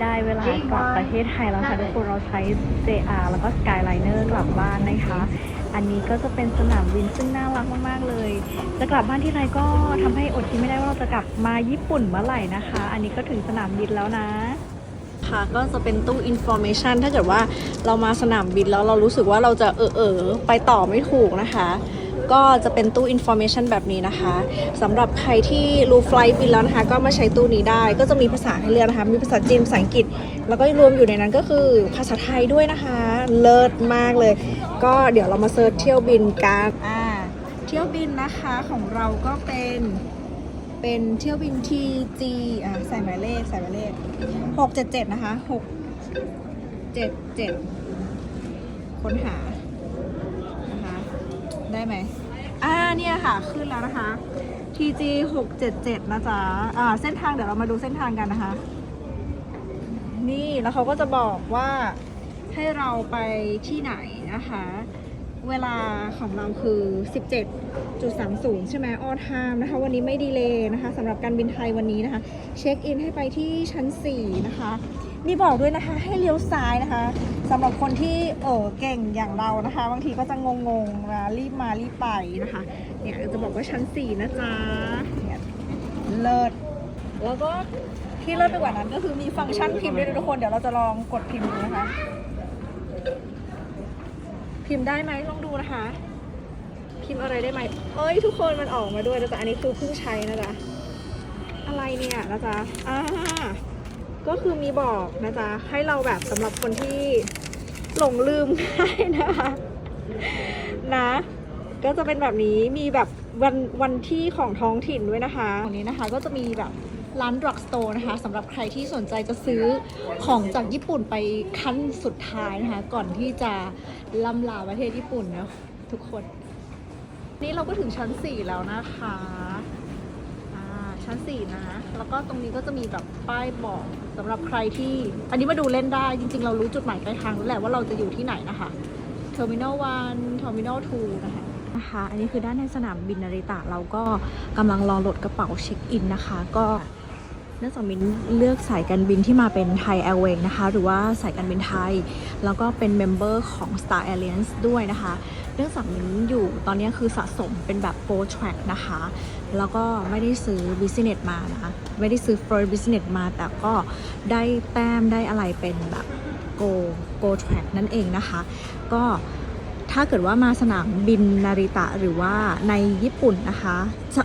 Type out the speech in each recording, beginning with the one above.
ได้เวลากลับประเทศไทยแล้วค่ะทุกคนเราใช้ JR แล้วก็ Skyliner กลับบ้านนะคะ อันนี้ก็จะเป็นสนามบินซึ่งน่ารักมากๆเลย จะกลับบ้านที่ไรก็ทำให้อดคิดไม่ได้ว่าเราจะกลับมาญี่ปุ่นเมื่อไหร่นะคะ อันนี้ก็ถึงสนามบินแล้วนะค่ะก็จะเป็นตู้ information ถ้าเกิดว่าเรามาสนามบินแล้วเรารู้สึกว่าเราจะเออเออไปต่อไม่ถูกนะคะ ก็จะเป็นตู้ information แบบนี้นะคะสำหรับใครที่รู้ไฟล์บินแล้วนะคะ ก็มาใช้ตู้นี้ได้ ก็จะมีภาษาให้เลือกนะคะ มีภาษาจีนภาษาอังกฤษ แล้วก็รวมอยู่ในนั้นก็คือภาษาไทยด้วยนะคะ เลิศมากเลย ก็เดี๋ยวเรามาเซิร์ชเที่ยวบินกันอ่าเที่ยวบินนะคะของเราก็เป็นเป็นเที่ยวบิน TG อะใส่หมายเลขใส่หมายเลข677 นะคะ 677 ค้นหา ได้ไหมอ่าเนี่ยค่ะ ขึ้นแล้วนะคะ TG 677นะจ๊ะอ่าเส้นทางเดี๋ยวเรามาดูเส้นทางกันนะคะ นี่แล้วเขาก็จะบอกว่าให้เราไปที่ไหนนะคะ เวลาของเราคือ 17.30 ใช่ไหมออทามนะคะ วันนี้ไม่ดีเลยนะคะสำหรับการบินไทยวันนี้นะคะ เช็คอินให้ไปที่ชั้น 4 นะคะ มีบอกด้วยนะคะให้เลี้ยวซ้ายนะคะสำหรับคนที่เออเก่งอย่างเรานะคะ บางทีก็จะงงๆนะรีบมารีบไปนะคะเนี่ยจะบอกว่าชั้น4นะจ๊ะเนี่ยเลิศแล้วก็ที่เลิศไปกว่านั้นก็คือมีฟังก์ชันพิมพ์ด้วยทุกคนเดี๋ยวเราจะลองกดพิมพ์ดูนะคะ พิมพ์ได้ไหมลองดูนะคะ พิมพ์อะไรได้ไหมเอ้ยทุกคนมันออกมาด้วยนะจ๊ะอันนี้คือเพิ่งใช้นะจ๊ะอะไรเนี่ยนะจ๊ะอ่า ก็คือมีบอกนะจ๊ะให้เราแบบสำหรับคนที่หลงลืมง่ายนะคะนะ ก็จะเป็นแบบนี้มีแบบวันวันที่ของท้องถิ่นด้วยนะคะตรงนี้นะคะก็จะมีแบบร้านดรักสโตร์นะคะสำหรับใครที่สนใจจะซื้อของจากญี่ปุ่นไปขั้นสุดท้ายนะคะ ก่อนที่จะล่ำลาประเทศญี่ปุ่นนะทุกคน นี่เราก็ถึงชั้น 4 แล้วนะคะ ชั้น 4 นะ แล้วก็ตรงนี้ก็จะมีแบบป้ายบอกสำหรับใครที่ อันนี้มาดูเล่นได้จริงๆ เรารู้จุดหมายปลายทางแล้วแหละว่าเราจะอยู่ที่ไหนนะคะ Terminal 1 Terminal 2นะคะนะคะอันนี้คือด้านในสนามบินนาริตะเราก็กำลังรอโหลดกระเป๋าเช็คอินนะคะ ก็ เนื่องจากมินเลือกสายการบินที่มาเป็นไทยแอร์เวย์นะคะ หรือว่าสายการบินไทย แล้วก็เป็นเมมเบอร์ของ Star Alliance ด้วยนะคะ เนื่องจากมินอยู่ตอนนี้คือสะสมเป็นแบบ Go Track นะคะ แล้วก็ไม่ได้ซื้อ Business มานะคะ ไม่ได้ซื้อ First Business มา แต่ก็ได้แต้มได้อะไรเป็นแบบ Go Go Track นั่นเองนะคะ ก็ ถ้าเกิดว่ามาสนามบินนาริตะหรือว่าในญี่ปุ่นนะคะ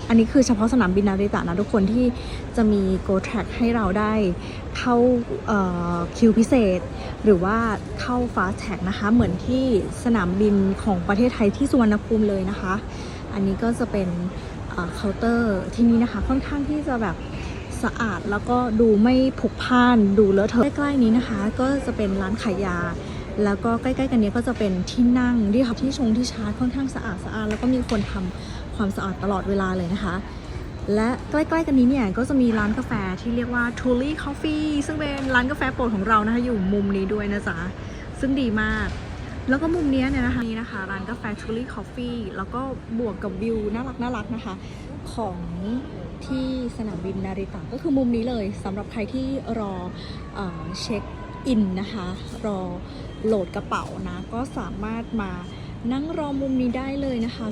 อันนี้คือเฉพาะสนามบินนาริตะนะทุกคนที่จะมี Go Track ให้เราได้เข้าคิวพิเศษ หรือว่าเข้า Fast Track นะคะ เหมือนที่สนามบินของประเทศไทยที่สุวรรณภูมิเลยนะคะ อันนี้ก็จะเป็นเคาน์เตอร์ที่นี่นะคะ ค่อนข้างที่จะแบบสะอาดแล้วก็ดูไม่ผุกพ่านดูเลอะเทอะใกล้ๆนี้นะคะ ก็จะเป็นร้านขายยา แล้วก็ใกล้ๆกันเนี้ยก็จะเป็นที่นั่งที่ครับที่ชงที่ชาร์จค่อนข้างสะอาดสะอาดแล้วก็มีคนทำความสะอาดตลอดเวลาเลยนะคะ และใกล้ๆกันนี้เนี่ยก็จะมีร้านกาแฟที่เรียกว่า t u l i Coffee ซึ่งเป็นร้านกาแฟโปรดของเรานะคะอยู่มุมนี้ด้วยนะจ๊ะซึ่งดีมาก แล้วก็มุมเนี้ยเนี่ยนะคะนี่นะคะ ร้านกาแฟ t u l i Coffee แล้วก็บวกกับวิวน่ารักน่ารักนะคะของที่สนามบินนาริตะก็คือมุมนี้เลยสำหรับใครที่รอเออเช็ค อินนะคะ รอโหลดกระเป๋านะ ก็สามารถมานั่งรอมุมนี้ได้เลยนะคะ